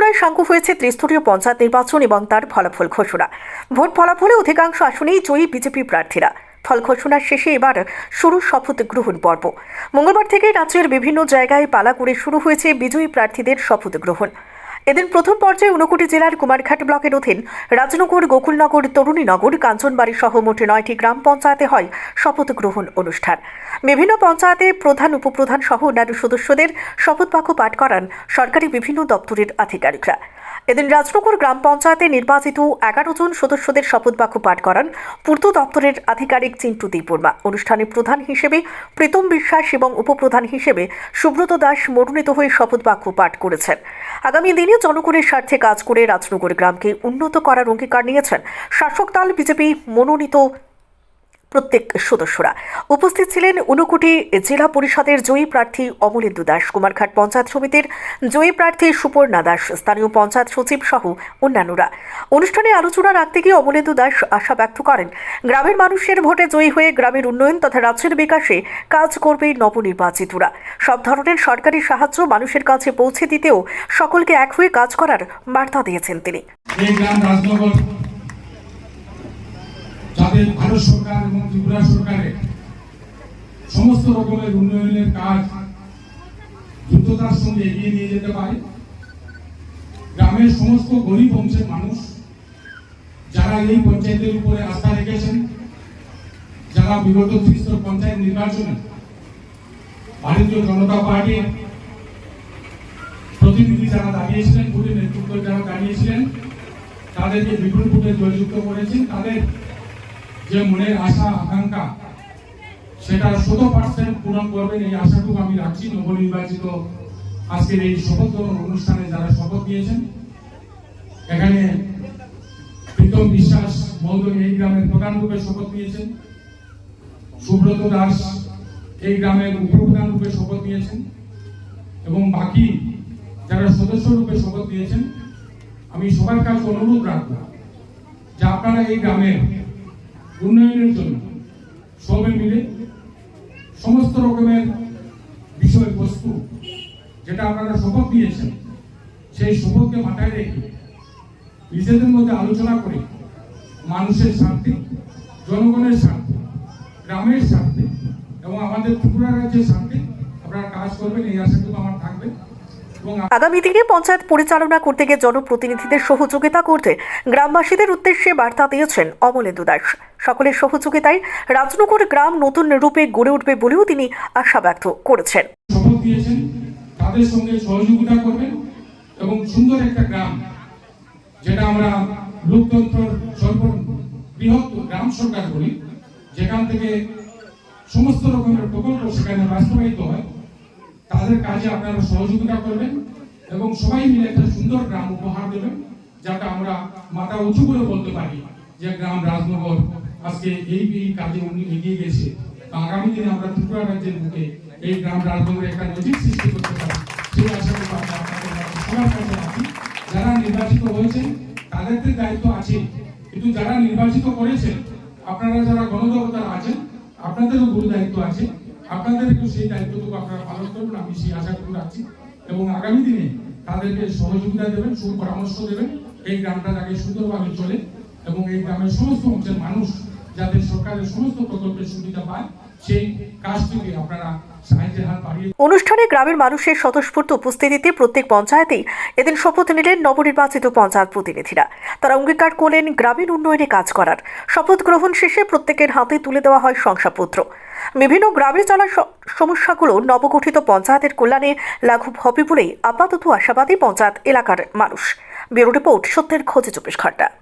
ত্রিপুরায় সাঙ্গু হয়েছে ত্রিস্তরীয় পঞ্চায়েত নির্বাচন এবং তার ফলাফল ঘোষণা। ভোট ফলাফলে অধিকাংশ আসনেই জয়ী বিজেপি প্রার্থীরা। ফল ঘোষণার শেষে এবার শুরু শপথ গ্রহণ পর্ব। মঙ্গলবার থেকে রাজ্যের বিভিন্ন জায়গায় পালা করে শুরু হয়েছে বিজয়ী প্রার্থীদের শপথ গ্রহণ। এদিন প্রথম পর্যায়ে ঊনকোটি জেলার কুমারঘাট ব্লকের অধীন রাজনগর, গোকুলনগর, তরুণীনগর, কাঞ্চনবাড়ি সহ মোট নয়টি গ্রাম পঞ্চায়েতে হয় শপথ গ্রহণ অনুষ্ঠান। বিভিন্ন পঞ্চায়েতে প্রধান, উপপ্রধান সহ অন্যান্য সদস্যদের শপথ বাক্য পাঠ করান সরকারি বিভিন্ন দপ্তরের আধিকারিকরা। এদিন রাজনগর গ্রাম পঞ্চায়েতে নির্বাচিত এগারো জন সদস্যদের শপথ বাক্য পাঠ করান পূর্ত দপ্তরের আধিকারিক চিন্টু দেববর্মা অনুষ্ঠানে প্রধান হিসেবে প্রীতম বিশ্বাস এবং উপপ্রধান হিসেবে সুব্রত দাস মনোনীত হয়ে শপথ বাক্য পাঠ করেছেন। আগামী দিনে জনগণের স্বার্থে কাজ করে রাজনগর গ্রামকে উন্নত করার অঙ্গীকার নিয়েছেন শাসক দল বিজেপি মনোনীত প্রত্যেক সদস্যরা। উপস্থিত ছিলেন ঊনকোটি জেলা পরিষদের জয়ী প্রার্থী অমলেন্দু দাস, কুমারঘাট পঞ্চায়েত সমিতির জয়ী প্রার্থী সুপর্ণা দাস, স্থানীয় পঞ্চায়েত সচিব সহ অন্যান্যরা। অনুষ্ঠানে আলোচনা রাখতে গিয়ে অমলেন্দু দাস আশা ব্যক্ত করেন, গ্রামের মানুষের ভোটে জয়ী হয়ে গ্রামের উন্নয়ন তথা রাজ্যের বিকাশে কাজ করবে নবনির্বাচিতরা। সব ধরনের সরকারি সাহায্য মানুষের কাছে পৌঁছে দিতেও সকলকে এক হয়ে কাজ করার বার্তা দিয়েছেন তিনি। যাদের ভারত সরকার এবং ত্রিপুরা সরকারের সমস্ত রকমের উন্নয়নের কাজ দ্রুততার সঙ্গে এগিয়ে নিয়ে যেতে পারে। গ্রামের সমস্ত গরিব অংশের মানুষ যারা এই পঞ্চায়েতের উপরে আস্থা রেখেছেন, যারা বিগত ত্রিস্তর পঞ্চায়েত নির্বাচনে ভারতীয় জনতা পার্টির প্রতিনিধি যারা দাঁড়িয়েছিলেন, ভোটের নেতৃত্ব যারা দাঁড়িয়েছিলেন, তাদেরকে বিপুল ভোটে জয়যুক্ত করেছেন। তাদের যে মনের আশা, আকাঙ্ক্ষা, সেটা শত পার্সেন্ট পূরণ করবেন এই আশাটুকু আমি রাখছি। নবনির্বাচিত আজকের এই শপথ গ্রহণ অনুষ্ঠানে যারা শপথ নিয়েছেন, এখানে প্রীতম বিশ্বাস মহোদয় এই গ্রামের প্রধান রূপে শপথ নিয়েছেন, সুব্রত দাস এই গ্রামের উপপ্রধান রূপে শপথ নিয়েছেন, এবং বাকি যারা সদস্য রূপে শপথ নিয়েছেন, আমি সবার কাছে অনুরোধ রাখব যে আপনারা এই গ্রামের উন্নয়নের জন্য সবে মিলে সমস্ত রকমের বিষয়বস্তু যেটা আপনারা শপথ নিয়েছেন, সেই শপথকে মাথায় রেখে নিজেদের মধ্যে আলোচনা করে মানুষের স্বার্থে, জনগণের স্বার্থে, গ্রামের স্বার্থে এবং আমাদের ত্রিপুরা রাজ্যের স্বার্থে আপনারা কাজ করবেন, এই আশা কিন্তু আমার থাকবে। আগামী দিনে পঞ্চায়েত পরিচালনা করতে গিয়ে জনপ্রতিনিধিদের সহযোগিতা করতে গ্রামবাসীদের উদ্দেশ্যে বার্তা দিয়েছেন অমলেন্দু দাস। সকলের সহযোগিতায় রাজনগর গ্রাম নতুন রূপে গড়ে উঠবে বলেও তিনি আশা ব্যক্ত করেছেন। তাদের সঙ্গে সহযোগিতা করবেন এবং সুন্দর একটা গ্রাম, যেটা আমরা লোকতন্ত্র সর্ব বৃহৎ গ্রাম সরকার বলি, যেখান থেকে সমস্ত রকমের প্রকল্প সেখানে বাস্তবায়িত হয়। তাদের কাজে আপনারা সহযোগিতা করবেন এবং সবাই মিলে একটা সুন্দর গ্রাম উপহার দেবেন, যাতে আমরা মাথা উঁচু করে বলতে পারি যে গ্রাম রাজনগর আজকে এই এই কাজে উনি এগিয়ে গেছে। আগামী দিনে আমরা ত্রিপুরা রাজ্যের বুকে এই গ্রাম রাজনগরে একটা নজির সৃষ্টি করতে পারি। সেই আশা আমরা কাছে যারা নির্বাচিত হয়েছেন, তাদের দায়িত্ব আছে। কিন্তু যারা নির্বাচিত করেছেন, আপনারা যারা গণদেবতারা আছেন, আপনাদেরও গুরু দায়িত্ব আছে। আপনাদেরকেও সেই দায়িত্বটুকু আপনারা পালন করবেন, আমি সেই আশা করে রাখছি। এবং আগামী দিনে তাদেরকে সহযোগিতা দেবেন সুপরামর্শ দেবেন, এই গ্রামটা যাতে সুন্দরভাবে চলে এবং এই গ্রামের সমস্ত অংশের মানুষ যাতে সরকারের সমস্ত প্রকল্পের সুবিধা পায় অনুষ্ঠানে গ্রামের মানুষের স্বতঃস্ফূর্ত উপস্থিতিতে প্রত্যেক পঞ্চায়েতেই এদিন শপথ নিলেন নবনির্বাচিত পঞ্চায়েত প্রতিনিধিরা। তারা অঙ্গীকার করলেন গ্রামীণ উন্নয়নে কাজ করার। শপথ গ্রহণ শেষে প্রত্যেকের হাতে তুলে দেওয়া হয় শংসাপত্র। বিভিন্ন গ্রামে চলা সমস্যাগুলো নবগঠিত পঞ্চায়েতের কল্যাণে লাঘব হবে বলেই আপাতত আশাবাদী পঞ্চায়েত এলাকার মানুষ। ব্যুরো রিপোর্ট সত্যের খোঁজে চব্বিশ ঘণ্টা।